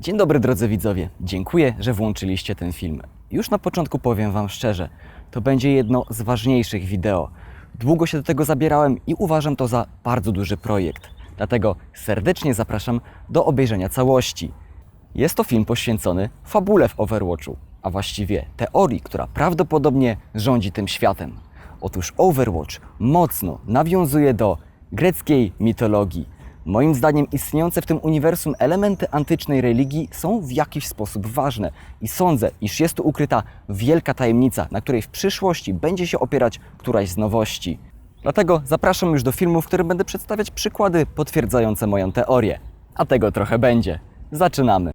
Dzień dobry drodzy widzowie, dziękuję, że włączyliście ten film. Już na początku powiem Wam szczerze, to będzie jedno z ważniejszych wideo. Długo się do tego zabierałem i uważam to za bardzo duży projekt. Dlatego serdecznie zapraszam do obejrzenia całości. Jest to film poświęcony fabule w Overwatchu, a właściwie teorii, która prawdopodobnie rządzi tym światem. Otóż Overwatch mocno nawiązuje do greckiej mitologii. Moim zdaniem istniejące w tym uniwersum elementy antycznej religii są w jakiś sposób ważne i sądzę, iż jest tu ukryta wielka tajemnica, na której w przyszłości będzie się opierać któraś z nowości. Dlatego zapraszam już do filmu, w którym będę przedstawiać przykłady potwierdzające moją teorię. A tego trochę będzie. Zaczynamy.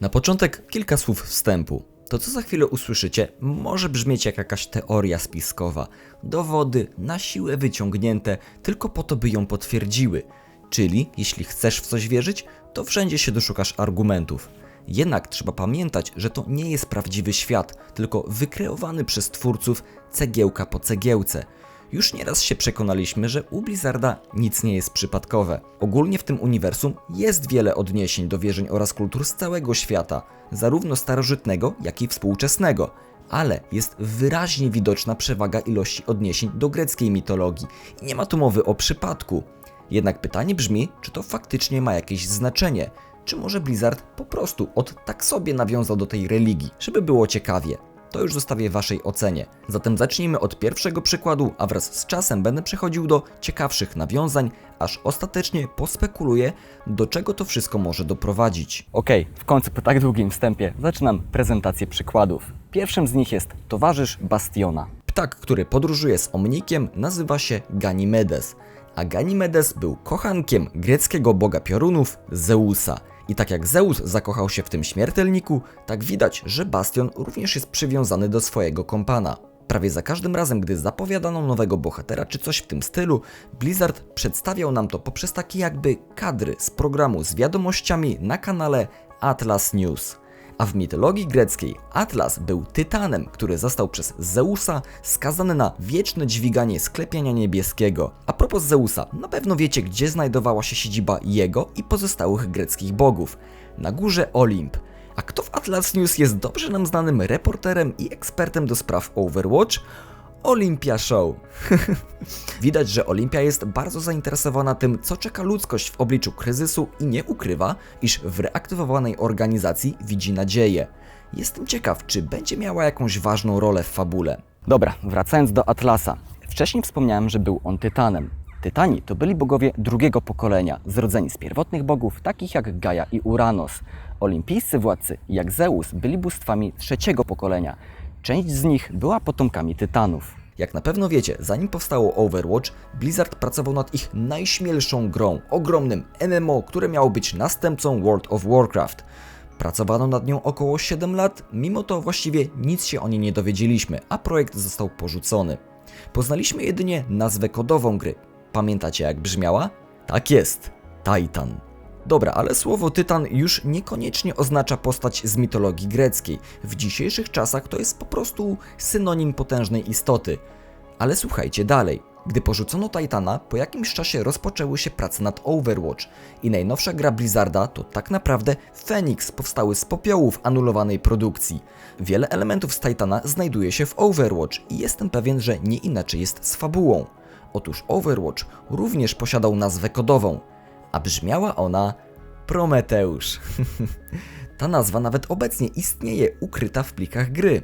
Na początek kilka słów wstępu. To, co za chwilę usłyszycie, może brzmieć jak jakaś teoria spiskowa. Dowody na siłę wyciągnięte tylko po to, by ją potwierdziły. Czyli, jeśli chcesz w coś wierzyć, to wszędzie się doszukasz argumentów. Jednak trzeba pamiętać, że to nie jest prawdziwy świat, tylko wykreowany przez twórców cegiełka po cegiełce. Już nieraz się przekonaliśmy, że u Blizzarda nic nie jest przypadkowe. Ogólnie w tym uniwersum jest wiele odniesień do wierzeń oraz kultur z całego świata, zarówno starożytnego, jak i współczesnego. Ale jest wyraźnie widoczna przewaga ilości odniesień do greckiej mitologii i nie ma tu mowy o przypadku. Jednak pytanie brzmi, czy to faktycznie ma jakieś znaczenie, czy może Blizzard po prostu od tak sobie nawiązał do tej religii, żeby było ciekawie. To już zostawię Waszej ocenie. Zatem zacznijmy od pierwszego przykładu, a wraz z czasem będę przechodził do ciekawszych nawiązań, aż ostatecznie pospekuluję, do czego to wszystko może doprowadzić. Okej, w końcu po tak długim wstępie zaczynam prezentację przykładów. Pierwszym z nich jest towarzysz Bastiona. Ptak, który podróżuje z Omnikiem, nazywa się Ganymedes, a Ganymedes był kochankiem greckiego boga piorunów Zeusa. I tak jak Zeus zakochał się w tym śmiertelniku, tak widać, że Bastion również jest przywiązany do swojego kompana. Prawie za każdym razem, gdy zapowiadano nowego bohatera czy coś w tym stylu, Blizzard przedstawiał nam to poprzez takie jakby kadry z programu z wiadomościami na kanale Atlas News. A w mitologii greckiej Atlas był tytanem, który został przez Zeusa skazany na wieczne dźwiganie sklepiania niebieskiego. A propos Zeusa, na pewno wiecie, gdzie znajdowała się siedziba jego i pozostałych greckich bogów. Na górze Olimp. A kto w Atlas News jest dobrze nam znanym reporterem i ekspertem do spraw Overwatch? Olympia Show. Widać, że Olimpia jest bardzo zainteresowana tym, co czeka ludzkość w obliczu kryzysu i nie ukrywa, iż w reaktywowanej organizacji widzi nadzieję. Jestem ciekaw, czy będzie miała jakąś ważną rolę w fabule. Dobra, wracając do Atlasa. Wcześniej wspomniałem, że był on Tytanem. Tytani to byli bogowie drugiego pokolenia, zrodzeni z pierwotnych bogów, takich jak Gaia i Uranos. Olimpijscy władcy, jak Zeus, byli bóstwami trzeciego pokolenia. Część z nich była potomkami Tytanów. Jak na pewno wiecie, zanim powstało Overwatch, Blizzard pracował nad ich najśmielszą grą, ogromnym MMO, które miało być następcą World of Warcraft. Pracowano nad nią około 7 lat, mimo to właściwie nic się o niej nie dowiedzieliśmy, a projekt został porzucony. Poznaliśmy jedynie nazwę kodową gry. Pamiętacie jak brzmiała? Tak jest, Titan. Dobra, ale słowo tytan już niekoniecznie oznacza postać z mitologii greckiej. W dzisiejszych czasach to jest po prostu synonim potężnej istoty. Ale słuchajcie dalej. Gdy porzucono Titana, po jakimś czasie rozpoczęły się prace nad Overwatch i najnowsza gra Blizzarda to tak naprawdę Phoenix powstały z popiołów anulowanej produkcji. Wiele elementów z Titana znajduje się w Overwatch i jestem pewien, że nie inaczej jest z fabułą. Otóż Overwatch również posiadał nazwę kodową, a brzmiała ona Prometeusz. Ta nazwa nawet obecnie istnieje ukryta w plikach gry.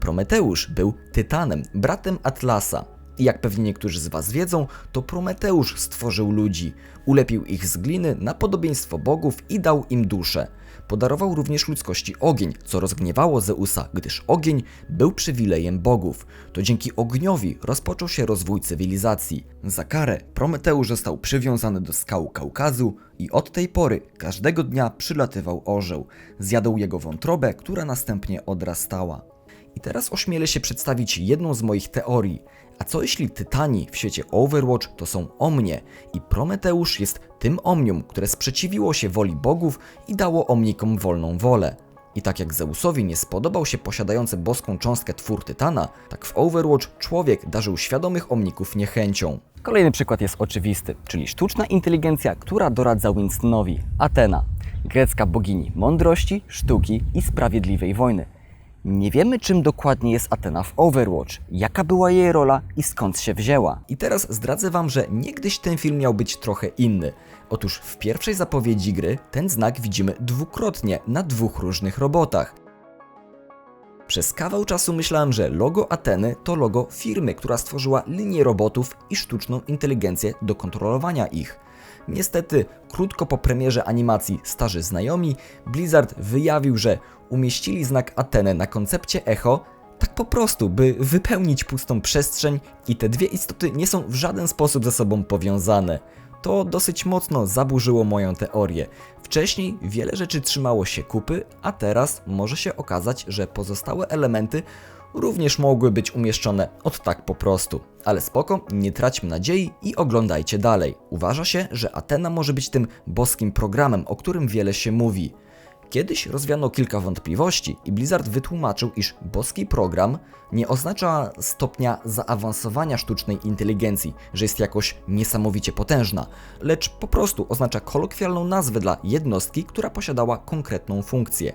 Prometeusz był Tytanem, bratem Atlasa. Jak pewnie niektórzy z Was wiedzą, to Prometeusz stworzył ludzi, ulepił ich z gliny na podobieństwo bogów i dał im duszę. Podarował również ludzkości ogień, co rozgniewało Zeusa, gdyż ogień był przywilejem bogów. To dzięki ogniowi rozpoczął się rozwój cywilizacji. Za karę Prometeusz został przywiązany do skał Kaukazu i od tej pory każdego dnia przylatywał orzeł. Zjadł jego wątrobę, która następnie odrastała. I teraz ośmielę się przedstawić jedną z moich teorii. A co jeśli Tytani w świecie Overwatch to są Omnie i Prometeusz jest tym Omnium, które sprzeciwiło się woli bogów i dało Omnikom wolną wolę? I tak jak Zeusowi nie spodobał się posiadający boską cząstkę twór Tytana, tak w Overwatch człowiek darzył świadomych omników niechęcią. Kolejny przykład jest oczywisty, czyli sztuczna inteligencja, która doradza Winstonowi. Atena, grecka bogini mądrości, sztuki i sprawiedliwej wojny. Nie wiemy, czym dokładnie jest Atena w Overwatch, jaka była jej rola i skąd się wzięła. I teraz zdradzę wam, że niegdyś ten film miał być trochę inny. Otóż w pierwszej zapowiedzi gry ten znak widzimy dwukrotnie na dwóch różnych robotach. Przez kawał czasu myślałem, że logo Ateny to logo firmy, która stworzyła linię robotów i sztuczną inteligencję do kontrolowania ich. Niestety, krótko po premierze animacji Starzy Znajomi, Blizzard wyjawił, że umieścili znak Ateny na koncepcie Echo, tak po prostu, by wypełnić pustą przestrzeń i te dwie istoty nie są w żaden sposób ze sobą powiązane. To dosyć mocno zaburzyło moją teorię. Wcześniej wiele rzeczy trzymało się kupy, a teraz może się okazać, że pozostałe elementy również mogły być umieszczone od tak po prostu. Ale spoko, nie traćmy nadziei i oglądajcie dalej. Uważa się, że Atena może być tym boskim programem, o którym wiele się mówi. Kiedyś rozwiano kilka wątpliwości i Blizzard wytłumaczył, iż boski program nie oznacza stopnia zaawansowania sztucznej inteligencji, że jest jakoś niesamowicie potężna, lecz po prostu oznacza kolokwialną nazwę dla jednostki, która posiadała konkretną funkcję.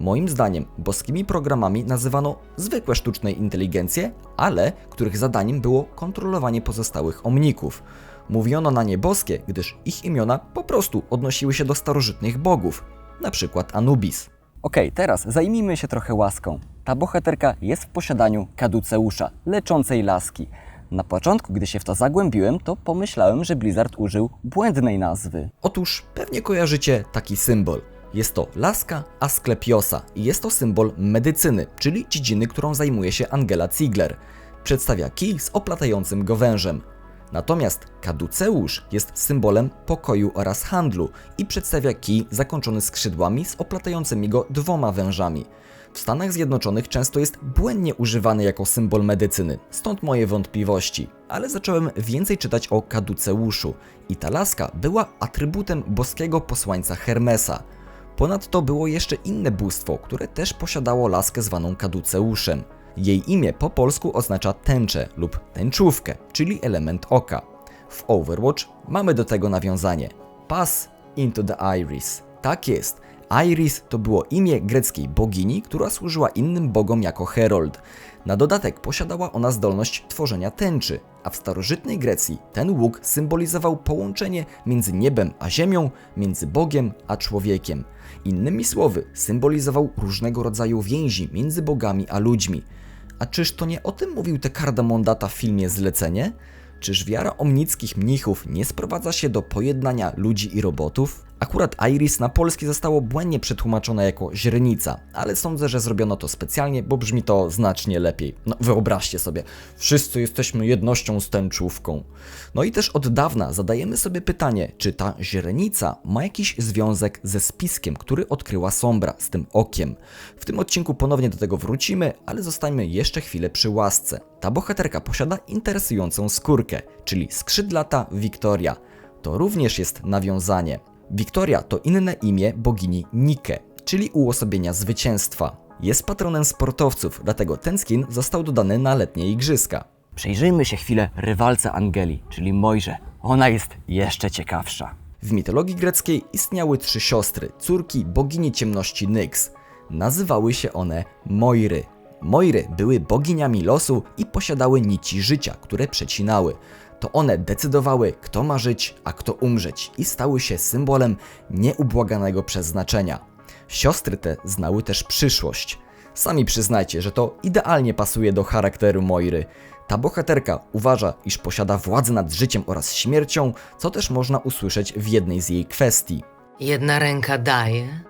Moim zdaniem boskimi programami nazywano zwykłe sztuczne inteligencje, ale których zadaniem było kontrolowanie pozostałych omników. Mówiono na nie boskie, gdyż ich imiona po prostu odnosiły się do starożytnych bogów, przykład Anubis. Okej, teraz zajmijmy się trochę łaską. Ta bohaterka jest w posiadaniu kaduceusza, leczącej laski. Na początku, gdy się w to zagłębiłem, to pomyślałem, że Blizzard użył błędnej nazwy. Otóż pewnie kojarzycie taki symbol. Jest to laska Asklepiosa i jest to symbol medycyny, czyli dziedziny, którą zajmuje się Angela Ziegler. Przedstawia kij z oplatającym go wężem. Natomiast kaduceusz jest symbolem pokoju oraz handlu i przedstawia kij zakończony skrzydłami z oplatającymi go dwoma wężami. W Stanach Zjednoczonych często jest błędnie używany jako symbol medycyny, stąd moje wątpliwości. Ale zacząłem więcej czytać o kaduceuszu i ta laska była atrybutem boskiego posłańca Hermesa. Ponadto było jeszcze inne bóstwo, które też posiadało laskę zwaną kaduceuszem. Jej imię po polsku oznacza tęczę lub tęczówkę, czyli element oka. W Overwatch mamy do tego nawiązanie. Pass into the Iris. Tak jest. Iris to było imię greckiej bogini, która służyła innym bogom jako herold. Na dodatek posiadała ona zdolność tworzenia tęczy, a w starożytnej Grecji ten łuk symbolizował połączenie między niebem a ziemią, między Bogiem a człowiekiem. Innymi słowy, symbolizował różnego rodzaju więzi między bogami a ludźmi. A czyż to nie o tym mówił te Kardamondata w filmie Zlecenie? Czyż wiara omnickich mnichów nie sprowadza się do pojednania ludzi i robotów? Akurat Iris na polski zostało błędnie przetłumaczone jako źrenica, ale sądzę, że zrobiono to specjalnie, bo brzmi to znacznie lepiej. No wyobraźcie sobie, wszyscy jesteśmy jednością z tęczówką. No i też od dawna zadajemy sobie pytanie, czy ta źrenica ma jakiś związek ze spiskiem, który odkryła Sombra, z tym okiem. W tym odcinku ponownie do tego wrócimy, ale zostańmy jeszcze chwilę przy łasce. Ta bohaterka posiada interesującą skórkę, czyli skrzydlata Wiktoria. To również jest nawiązanie. Wiktoria to inne imię bogini Nike, czyli uosobienia zwycięstwa. Jest patronem sportowców, dlatego ten skin został dodany na letnie igrzyska. Przyjrzyjmy się chwilę rywalce Angeli, czyli Mojże. Ona jest jeszcze ciekawsza. W mitologii greckiej istniały trzy siostry, córki bogini ciemności Nyx. Nazywały się one Moiry. Moiry były boginiami losu i posiadały nici życia, które przecinały. To one decydowały, kto ma żyć, a kto umrzeć i stały się symbolem nieubłaganego przeznaczenia. Siostry te znały też przyszłość. Sami przyznajcie, że to idealnie pasuje do charakteru Moiry. Ta bohaterka uważa, iż posiada władzę nad życiem oraz śmiercią, co też można usłyszeć w jednej z jej kwestii. Jedna ręka daje,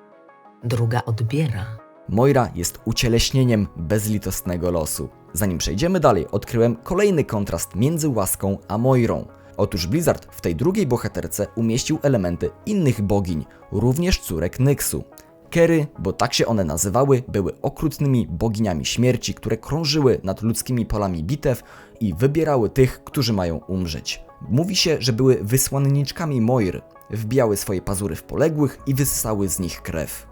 druga odbiera. Moira jest ucieleśnieniem bezlitosnego losu. Zanim przejdziemy dalej, odkryłem kolejny kontrast między łaską a Moirą. Otóż Blizzard w tej drugiej bohaterce umieścił elementy innych bogiń, również córek Nyxu. Kery, bo tak się one nazywały, były okrutnymi boginiami śmierci, które krążyły nad ludzkimi polami bitew i wybierały tych, którzy mają umrzeć. Mówi się, że były wysłanniczkami Moir, wbijały swoje pazury w poległych i wysysały z nich krew.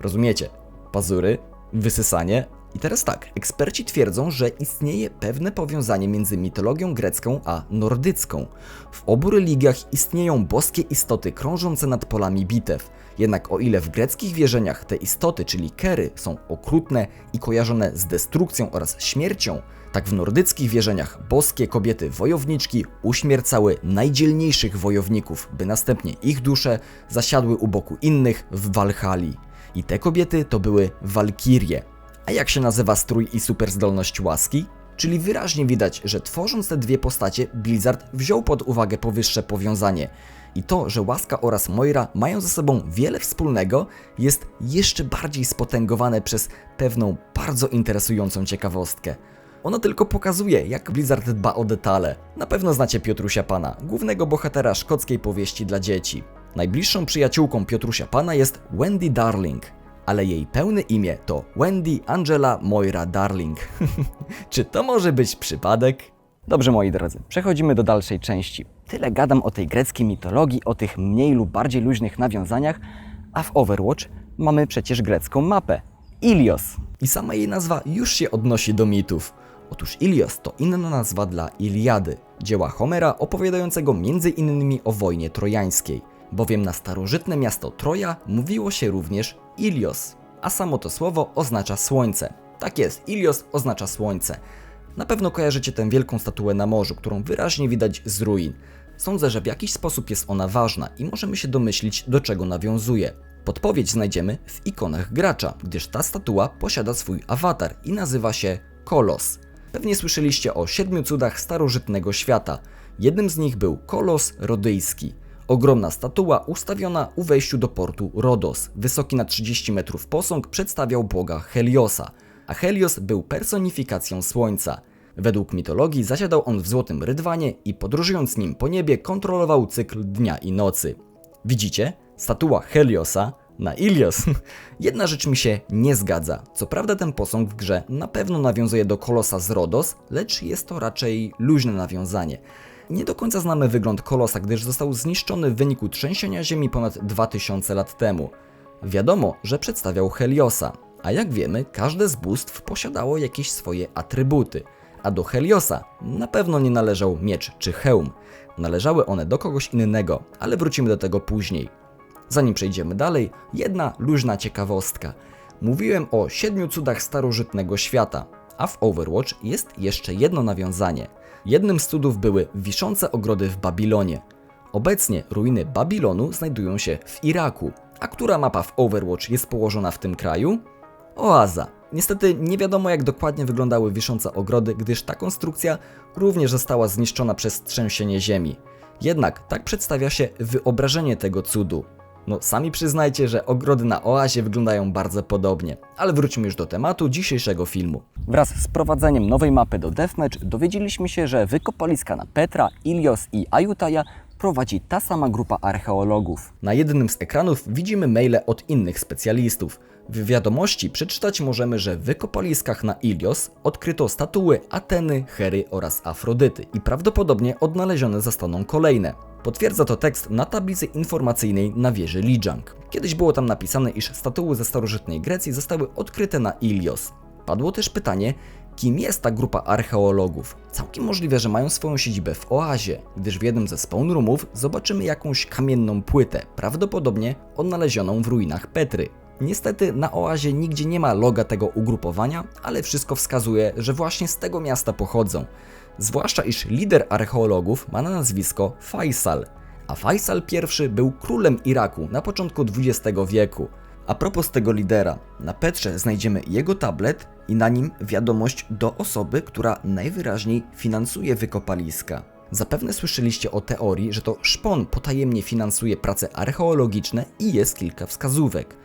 Rozumiecie? Pazury, wysysanie. I teraz tak, eksperci twierdzą, że istnieje pewne powiązanie między mitologią grecką a nordycką. W obu religiach istnieją boskie istoty krążące nad polami bitew. Jednak o ile w greckich wierzeniach te istoty, czyli kery, są okrutne i kojarzone z destrukcją oraz śmiercią, tak w nordyckich wierzeniach boskie kobiety wojowniczki uśmiercały najdzielniejszych wojowników, by następnie ich dusze zasiadły u boku innych w Walhali. I te kobiety to były walkirie. A jak się nazywa strój i superzdolność łaski? Czyli wyraźnie widać, że tworząc te dwie postacie, Blizzard wziął pod uwagę powyższe powiązanie. I to, że Łaska oraz Moira mają ze sobą wiele wspólnego, jest jeszcze bardziej spotęgowane przez pewną bardzo interesującą ciekawostkę. Ona tylko pokazuje, jak Blizzard dba o detale. Na pewno znacie Piotrusia Pana, głównego bohatera szkockiej powieści dla dzieci. Najbliższą przyjaciółką Piotrusia Pana jest Wendy Darling, ale jej pełne imię to Wendy Angela Moira Darling. Czy to może być przypadek? Dobrze, moi drodzy, przechodzimy do dalszej części. Tyle gadam o tej greckiej mitologii, o tych mniej lub bardziej luźnych nawiązaniach, a w Overwatch mamy przecież grecką mapę. Ilios. I sama jej nazwa już się odnosi do mitów. Otóż Ilios to inna nazwa dla Iliady, dzieła Homera opowiadającego m.in. o wojnie trojańskiej, bowiem na starożytne miasto Troja mówiło się również Ilios, a samo to słowo oznacza słońce. Tak jest, Ilios oznacza słońce. Na pewno kojarzycie tę wielką statuę na morzu, którą wyraźnie widać z ruin. Sądzę, że w jakiś sposób jest ona ważna i możemy się domyślić, do czego nawiązuje. Podpowiedź znajdziemy w ikonach gracza, gdyż ta statua posiada swój awatar i nazywa się Kolos. Pewnie słyszeliście o siedmiu cudach starożytnego świata. Jednym z nich był Kolos Rodyjski. Ogromna statua ustawiona u wejściu do portu Rodos. Wysoki na 30 metrów posąg przedstawiał boga Heliosa, a Helios był personifikacją słońca. Według mitologii zasiadał on w złotym rydwanie i podróżując nim po niebie kontrolował cykl dnia i nocy. Widzicie? Statua Heliosa na Ilios. Jedna rzecz mi się nie zgadza. Co prawda ten posąg w grze na pewno nawiązuje do kolosa z Rodos, lecz jest to raczej luźne nawiązanie. Nie do końca znamy wygląd kolosa, gdyż został zniszczony w wyniku trzęsienia ziemi ponad 2000 lat temu. Wiadomo, że przedstawiał Heliosa, a jak wiemy, każde z bóstw posiadało jakieś swoje atrybuty. A do Heliosa na pewno nie należał miecz czy hełm. Należały one do kogoś innego, ale wrócimy do tego później. Zanim przejdziemy dalej, jedna luźna ciekawostka. Mówiłem o siedmiu cudach starożytnego świata, a w Overwatch jest jeszcze jedno nawiązanie. Jednym z cudów były wiszące ogrody w Babilonie. Obecnie ruiny Babilonu znajdują się w Iraku. A która mapa w Overwatch jest położona w tym kraju? Oaza. Niestety nie wiadomo jak dokładnie wyglądały wiszące ogrody, gdyż ta konstrukcja również została zniszczona przez trzęsienie ziemi. Jednak tak przedstawia się wyobrażenie tego cudu. No, sami przyznajcie, że ogrody na oazie wyglądają bardzo podobnie. Ale wróćmy już do tematu dzisiejszego filmu. Wraz z wprowadzeniem nowej mapy do Deathmatch dowiedzieliśmy się, że wykopaliska na Petra, Ilios i Ayutthaya prowadzi ta sama grupa archeologów. Na jednym z ekranów widzimy maile od innych specjalistów. W wiadomości przeczytać możemy, że w wykopaliskach na Ilios odkryto statuły Ateny, Hery oraz Afrodyty i prawdopodobnie odnalezione zostaną kolejne. Potwierdza to tekst na tablicy informacyjnej na wieży Lijiang. Kiedyś było tam napisane, iż statuły ze starożytnej Grecji zostały odkryte na Ilios. Padło też pytanie, kim jest ta grupa archeologów. Całkiem możliwe, że mają swoją siedzibę w oazie, gdyż w jednym ze spawn roomów zobaczymy jakąś kamienną płytę, prawdopodobnie odnalezioną w ruinach Petry. Niestety na oazie nigdzie nie ma loga tego ugrupowania, ale wszystko wskazuje, że właśnie z tego miasta pochodzą. Zwłaszcza iż lider archeologów ma na nazwisko Faisal, a Faisal I był królem Iraku na początku XX wieku. A propos tego lidera, na Petrze znajdziemy jego tablet i na nim wiadomość do osoby, która najwyraźniej finansuje wykopaliska. Zapewne słyszeliście o teorii, że to szpon potajemnie finansuje prace archeologiczne i jest kilka wskazówek.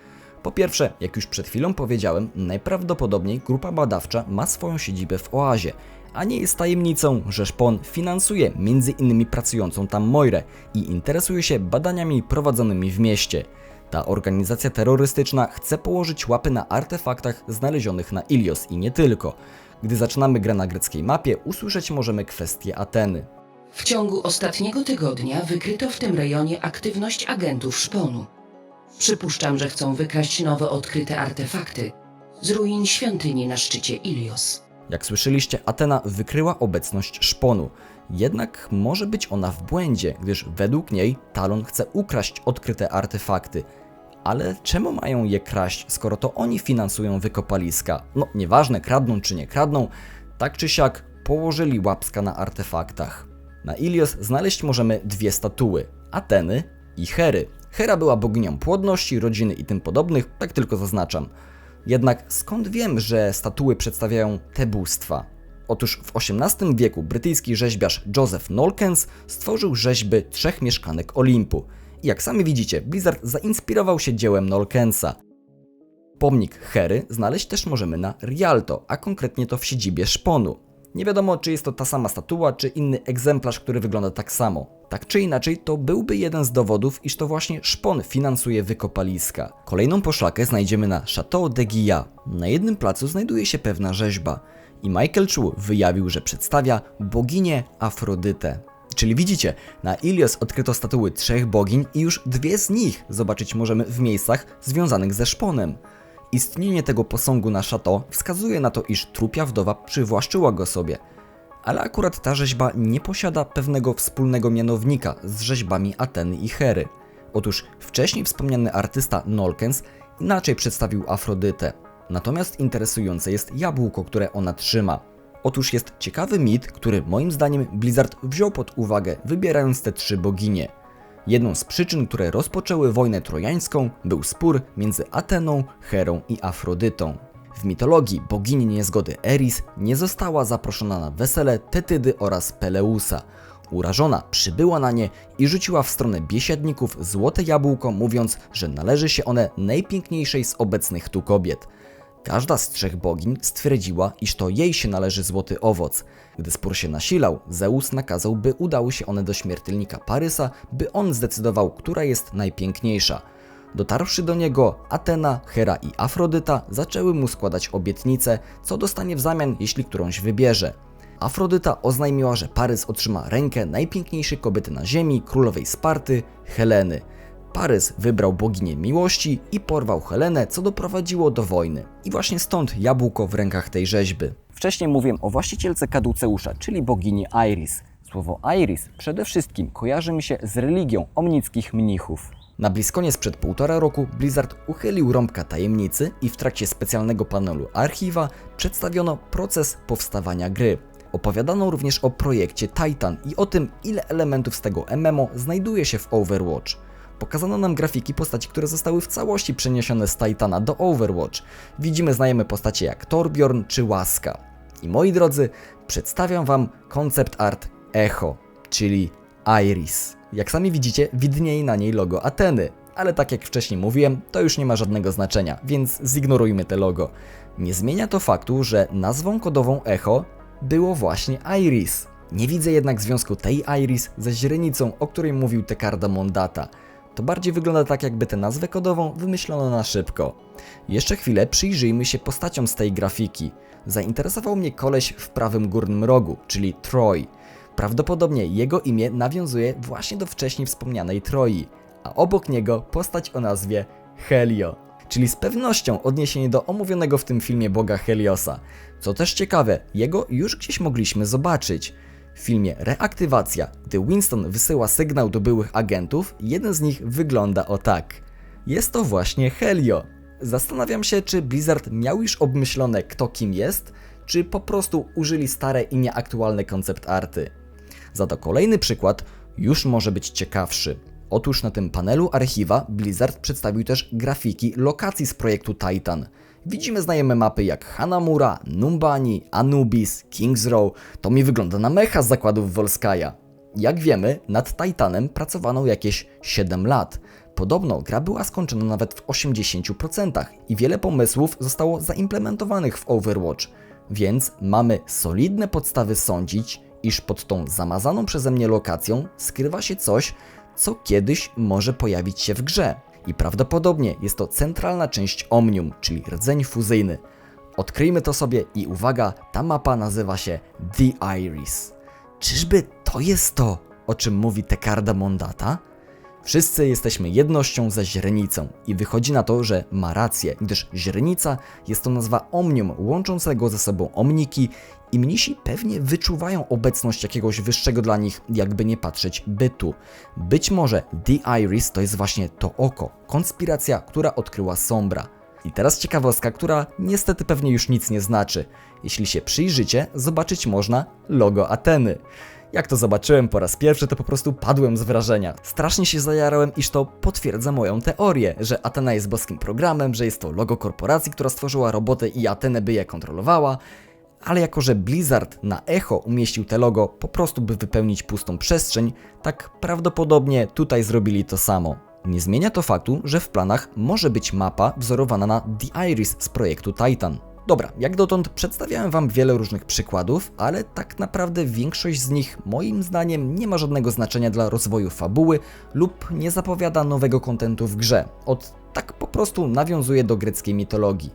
Po pierwsze, jak już przed chwilą powiedziałem, najprawdopodobniej grupa badawcza ma swoją siedzibę w oazie, a nie jest tajemnicą, że szpon finansuje m.in. pracującą tam Moirę i interesuje się badaniami prowadzonymi w mieście. Ta organizacja terrorystyczna chce położyć łapy na artefaktach znalezionych na Ilios i nie tylko. Gdy zaczynamy grę na greckiej mapie, usłyszeć możemy kwestię Ateny. W ciągu ostatniego tygodnia wykryto w tym rejonie aktywność agentów szponu. Przypuszczam, że chcą wykraść nowe odkryte artefakty z ruin świątyni na szczycie Ilios. Jak słyszeliście, Atena wykryła obecność szponu. Jednak może być ona w błędzie, gdyż według niej Talon chce ukraść odkryte artefakty. Ale czemu mają je kraść, skoro to oni finansują wykopaliska? No, nieważne, kradną czy nie kradną, tak czy siak położyli łapska na artefaktach. Na Ilios znaleźć możemy dwie statuły: Ateny i Hery. Hera była boginią płodności, rodziny i tym podobnych, tak tylko zaznaczam. Jednak skąd wiem, że statuły przedstawiają te bóstwa? Otóż w XVIII wieku brytyjski rzeźbiarz Joseph Nolkens stworzył rzeźby trzech mieszkanek Olimpu. I jak sami widzicie, Blizzard zainspirował się dziełem Nolkensa. Pomnik Hery znaleźć też możemy na Rialto, a konkretnie to w siedzibie Szponu. Nie wiadomo, czy jest to ta sama statua, czy inny egzemplarz, który wygląda tak samo. Tak czy inaczej, to byłby jeden z dowodów, iż to właśnie Szpon finansuje wykopaliska. Kolejną poszlakę znajdziemy na Chateau de Guilla. Na jednym placu znajduje się pewna rzeźba i Michael Chu wyjawił, że przedstawia boginię Afrodytę. Czyli widzicie, na Ilios odkryto statuły trzech bogiń i już dwie z nich zobaczyć możemy w miejscach związanych ze szponem. Istnienie tego posągu na szato wskazuje na to, iż trupia wdowa przywłaszczyła go sobie. Ale akurat ta rzeźba nie posiada pewnego wspólnego mianownika z rzeźbami Ateny i Hery. Otóż wcześniej wspomniany artysta Nolkens inaczej przedstawił Afrodytę. Natomiast interesujące jest jabłko, które ona trzyma. Otóż jest ciekawy mit, który moim zdaniem Blizzard wziął pod uwagę, wybierając te trzy boginie. Jedną z przyczyn, które rozpoczęły wojnę trojańską, był spór między Ateną, Herą i Afrodytą. W mitologii bogini niezgody Eris nie została zaproszona na wesele Tetydy oraz Peleusa. Urażona przybyła na nie i rzuciła w stronę biesiadników złote jabłko, mówiąc, że należy się one najpiękniejszej z obecnych tu kobiet. Każda z trzech bogiń stwierdziła, iż to jej się należy złoty owoc. Gdy spór się nasilał, Zeus nakazał, by udały się one do śmiertelnika Parysa, by on zdecydował, która jest najpiękniejsza. Dotarwszy do niego, Atena, Hera i Afrodyta zaczęły mu składać obietnice, co dostanie w zamian, jeśli którąś wybierze. Afrodyta oznajmiła, że Parys otrzyma rękę najpiękniejszej kobiety na ziemi, królowej Sparty, Heleny. Parys wybrał boginię miłości i porwał Helenę, co doprowadziło do wojny. I właśnie stąd jabłko w rękach tej rzeźby. Wcześniej mówiłem o właścicielce kaduceusza, czyli bogini Iris. Słowo Iris przede wszystkim kojarzy mi się z religią omnickich mnichów. Na Bliskonie sprzed półtora roku Blizzard uchylił rąbka tajemnicy i w trakcie specjalnego panelu archiwa przedstawiono proces powstawania gry. Opowiadano również o projekcie Titan i o tym, ile elementów z tego MMO znajduje się w Overwatch. Pokazano nam grafiki postaci, które zostały w całości przeniesione z Titana do Overwatch. Widzimy znajome postacie jak Torbjorn czy Łaska. I moi drodzy, przedstawiam Wam koncept art Echo, czyli Iris. Jak sami widzicie, widnieje na niej logo Ateny, ale tak jak wcześniej mówiłem, to już nie ma żadnego znaczenia, więc zignorujmy te logo. Nie zmienia to faktu, że nazwą kodową Echo było właśnie Iris. Nie widzę jednak związku tej Iris ze źrenicą, o której mówił Tekarda Mondata. To bardziej wygląda tak, jakby tę nazwę kodową wymyślono na szybko. Jeszcze chwilę przyjrzyjmy się postaciom z tej grafiki. Zainteresował mnie koleś w prawym górnym rogu, czyli Troy. Prawdopodobnie jego imię nawiązuje właśnie do wcześniej wspomnianej Troi, a obok niego postać o nazwie Helio, czyli z pewnością odniesienie do omówionego w tym filmie boga Heliosa. Co też ciekawe, jego już gdzieś mogliśmy zobaczyć. W filmie Reaktywacja, gdy Winston wysyła sygnał do byłych agentów, jeden z nich wygląda o tak. Jest to właśnie Helio. Zastanawiam się, czy Blizzard miał już obmyślone kto kim jest, czy po prostu użyli stare i nieaktualne koncept arty. Za to kolejny przykład już może być ciekawszy. Otóż na tym panelu archiwa Blizzard przedstawił też grafiki lokacji z projektu Titan. Widzimy znajome mapy jak Hanamura, Numbani, Anubis, Kings Row. To mi wygląda na mecha z zakładów Volskaja. Jak wiemy, nad Titanem pracowano jakieś 7 lat. Podobno gra była skończona nawet w 80% i wiele pomysłów zostało zaimplementowanych w Overwatch. Więc mamy solidne podstawy sądzić, iż pod tą zamazaną przeze mnie lokacją skrywa się coś, co kiedyś może pojawić się w grze. I prawdopodobnie jest to centralna część Omnium, czyli rdzeń fuzyjny. Odkryjmy to sobie i uwaga, ta mapa nazywa się The Iris. Czyżby to jest to, o czym mówi Tekarda Mondata? Wszyscy jesteśmy jednością ze źrenicą i wychodzi na to, że ma rację, gdyż źrenica jest to nazwa omnium łączącego ze sobą omniki i mnisi pewnie wyczuwają obecność jakiegoś wyższego dla nich, jakby nie patrzeć, bytu. Być może The Iris to jest właśnie to oko, konspiracja, która odkryła Sombra. I teraz ciekawostka, która niestety pewnie już nic nie znaczy. Jeśli się przyjrzycie, zobaczyć można logo Ateny. Jak to zobaczyłem po raz pierwszy, to po prostu padłem z wrażenia. Strasznie się zajarałem, iż to potwierdza moją teorię, że Atena jest boskim programem, że jest to logo korporacji, która stworzyła robotę i Atenę by je kontrolowała. Ale jako, że Blizzard na echo umieścił te logo po prostu by wypełnić pustą przestrzeń, tak prawdopodobnie tutaj zrobili to samo. Nie zmienia to faktu, że w planach może być mapa wzorowana na The Iris z projektu Titan. Dobra, jak dotąd przedstawiałem Wam wiele różnych przykładów, ale tak naprawdę większość z nich moim zdaniem nie ma żadnego znaczenia dla rozwoju fabuły lub nie zapowiada nowego kontentu w grze. Od tak po prostu nawiązuje do greckiej mitologii.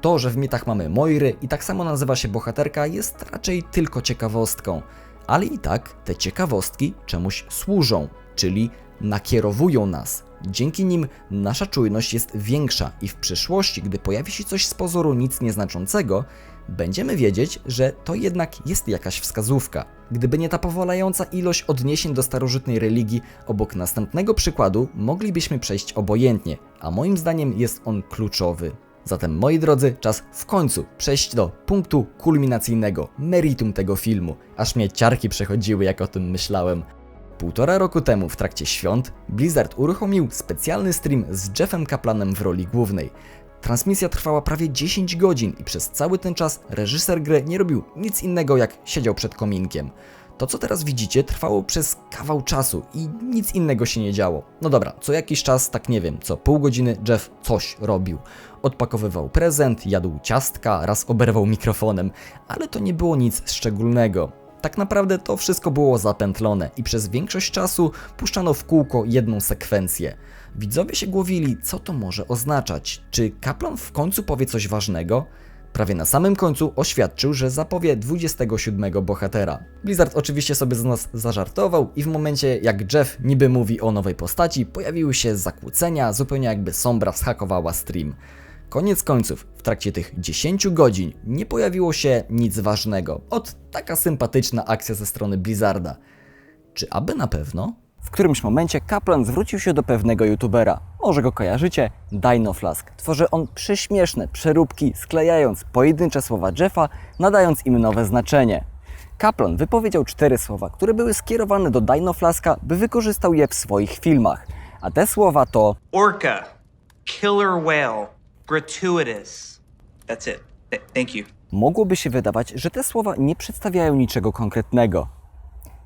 To, że w mitach mamy Moiry i tak samo nazywa się bohaterka jest raczej tylko ciekawostką, ale i tak te ciekawostki czemuś służą, czyli nakierowują nas. Dzięki nim nasza czujność jest większa i w przyszłości, gdy pojawi się coś z pozoru nic nieznaczącego, będziemy wiedzieć, że to jednak jest jakaś wskazówka. Gdyby nie ta powalająca ilość odniesień do starożytnej religii, obok następnego przykładu moglibyśmy przejść obojętnie, a moim zdaniem jest on kluczowy. Zatem moi drodzy, czas w końcu przejść do punktu kulminacyjnego, meritum tego filmu, aż mnie ciarki przechodziły jak o tym myślałem. Półtora roku temu, w trakcie świąt, Blizzard uruchomił specjalny stream z Jeffem Kaplanem w roli głównej. Transmisja trwała prawie 10 godzin i przez cały ten czas reżyser gry nie robił nic innego jak siedział przed kominkiem. To co teraz widzicie trwało przez kawał czasu i nic innego się nie działo. No dobra, co jakiś czas, tak nie wiem, co pół godziny Jeff coś robił. Odpakowywał prezent, jadł ciastka, raz oberwał mikrofonem, ale to nie było nic szczególnego. Tak naprawdę to wszystko było zapętlone i przez większość czasu puszczano w kółko jedną sekwencję. Widzowie się głowili, co to może oznaczać. Czy kaplan w końcu powie coś ważnego? Prawie na samym końcu oświadczył, że zapowie 27 bohatera. Blizzard oczywiście sobie z nas zażartował i w momencie jak Jeff niby mówi o nowej postaci, pojawiły się zakłócenia, zupełnie jakby Sombra schakowała stream. Koniec końców, w trakcie tych 10 godzin nie pojawiło się nic ważnego. Od taka sympatyczna akcja ze strony Blizzarda. Czy aby na pewno? W którymś momencie Kaplan zwrócił się do pewnego youtubera. Może go kojarzycie? Dinoflask. Tworzy on prześmieszne przeróbki, sklejając pojedyncze słowa Jeffa, nadając im nowe znaczenie. Kaplan wypowiedział cztery słowa, które były skierowane do Dinoflaska, by wykorzystał je w swoich filmach. A te słowa to Orca, killer whale, gratuitous. That's it. Th- thank you. Mogłoby się wydawać, że te słowa nie przedstawiają niczego konkretnego.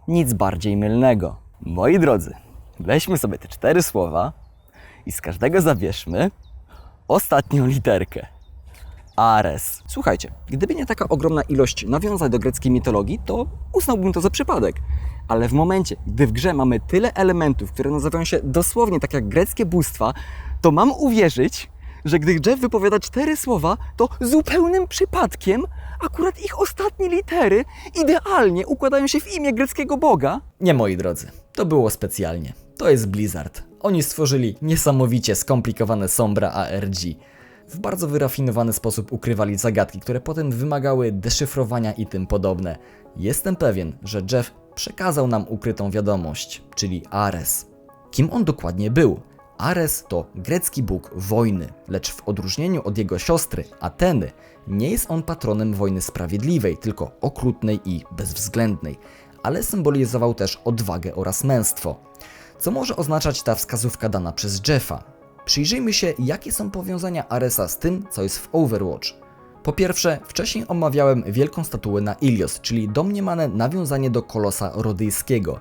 Nic bardziej mylnego. Moi drodzy, weźmy sobie te cztery słowa i z każdego zabierzmy ostatnią literkę. Ares. Słuchajcie, gdyby nie taka ogromna ilość nawiązań do greckiej mitologii, to uznałbym to za przypadek. Ale w momencie, gdy w grze mamy tyle elementów, które nazywają się dosłownie tak jak greckie bóstwa, to mam uwierzyć, że gdy Jeff wypowiada cztery słowa, to zupełnym przypadkiem akurat ich ostatnie litery idealnie układają się w imię greckiego boga. Nie moi drodzy, to było specjalnie. To jest Blizzard. Oni stworzyli niesamowicie skomplikowane Sombra ARG. W bardzo wyrafinowany sposób ukrywali zagadki, które potem wymagały deszyfrowania i tym podobne. Jestem pewien, że Jeff przekazał nam ukrytą wiadomość, czyli Ares. Kim on dokładnie był? Ares to grecki bóg wojny, lecz w odróżnieniu od jego siostry, Ateny, nie jest on patronem wojny sprawiedliwej, tylko okrutnej i bezwzględnej, ale symbolizował też odwagę oraz męstwo. Co może oznaczać ta wskazówka dana przez Jeffa? Przyjrzyjmy się, jakie są powiązania Aresa z tym, co jest w Overwatch. Po pierwsze, wcześniej omawiałem wielką statuę na Ilios, czyli domniemane nawiązanie do kolosa rodyjskiego.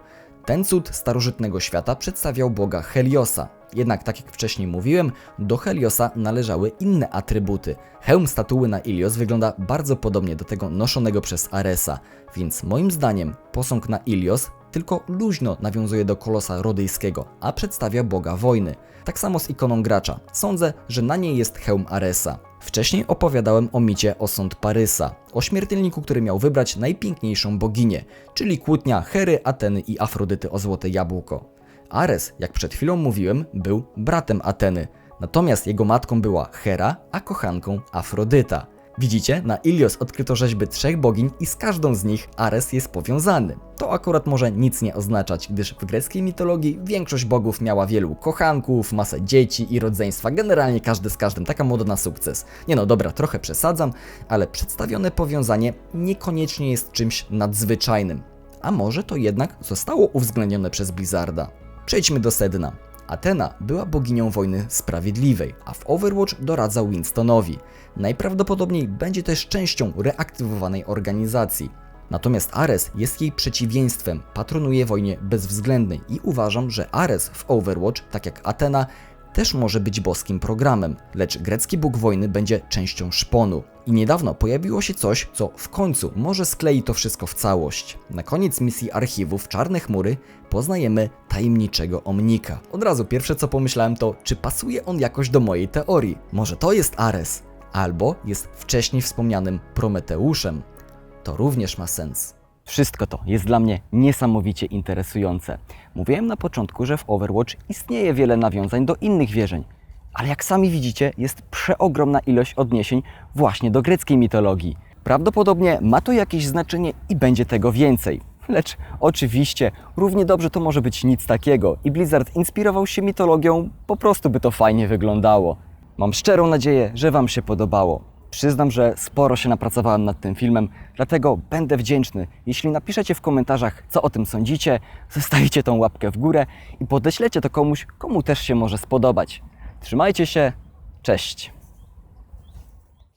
Ten cud starożytnego świata przedstawiał boga Heliosa. Jednak tak jak wcześniej mówiłem, do Heliosa należały inne atrybuty. Hełm statuły na Ilios wygląda bardzo podobnie do tego noszonego przez Aresa, więc moim zdaniem posąg na Ilios tylko luźno nawiązuje do kolosa rodyjskiego, a przedstawia boga wojny. Tak samo z ikoną gracza. Sądzę, że na niej jest hełm Aresa. Wcześniej opowiadałem o micie osąd Parysa, o śmiertelniku, który miał wybrać najpiękniejszą boginię, czyli kłótnia Hery, Ateny i Afrodyty o złote jabłko. Ares, jak przed chwilą mówiłem, był bratem Ateny, natomiast jego matką była Hera, a kochanką Afrodyta. Widzicie, na Ilios odkryto rzeźby trzech bogiń i z każdą z nich Ares jest powiązany. To akurat może nic nie oznaczać, gdyż w greckiej mitologii większość bogów miała wielu kochanków, masę dzieci i rodzeństwa, generalnie każdy z każdym, taka moda na sukces. Nie no, dobra, trochę przesadzam, ale przedstawione powiązanie niekoniecznie jest czymś nadzwyczajnym. A może to jednak zostało uwzględnione przez Blizzarda. Przejdźmy do sedna. Atena była boginią wojny sprawiedliwej, a w Overwatch doradza Winstonowi. Najprawdopodobniej będzie też częścią reaktywowanej organizacji. Natomiast Ares jest jej przeciwieństwem, patronuje wojnie bezwzględnej i uważam, że Ares w Overwatch, tak jak Atena, też może być boskim programem, lecz grecki bóg wojny będzie częścią szponu. I niedawno pojawiło się coś, co w końcu może sklei to wszystko w całość. Na koniec misji archiwów Czarne Chmury poznajemy tajemniczego Omnika. Od razu pierwsze co pomyślałem to, czy pasuje on jakoś do mojej teorii. Może to jest Ares, albo jest wcześniej wspomnianym Prometeuszem. To również ma sens. Wszystko to jest dla mnie niesamowicie interesujące. Mówiłem na początku, że w Overwatch istnieje wiele nawiązań do innych wierzeń, ale jak sami widzicie, jest przeogromna ilość odniesień właśnie do greckiej mitologii. Prawdopodobnie ma to jakieś znaczenie i będzie tego więcej. Lecz oczywiście równie dobrze to może być nic takiego i Blizzard inspirował się mitologią, po prostu by to fajnie wyglądało. Mam szczerą nadzieję, że Wam się podobało. Przyznam, że sporo się napracowałem nad tym filmem, dlatego będę wdzięczny, jeśli napiszecie w komentarzach, co o tym sądzicie, zostawicie tą łapkę w górę i podeślecie to komuś, komu też się może spodobać. Trzymajcie się, cześć!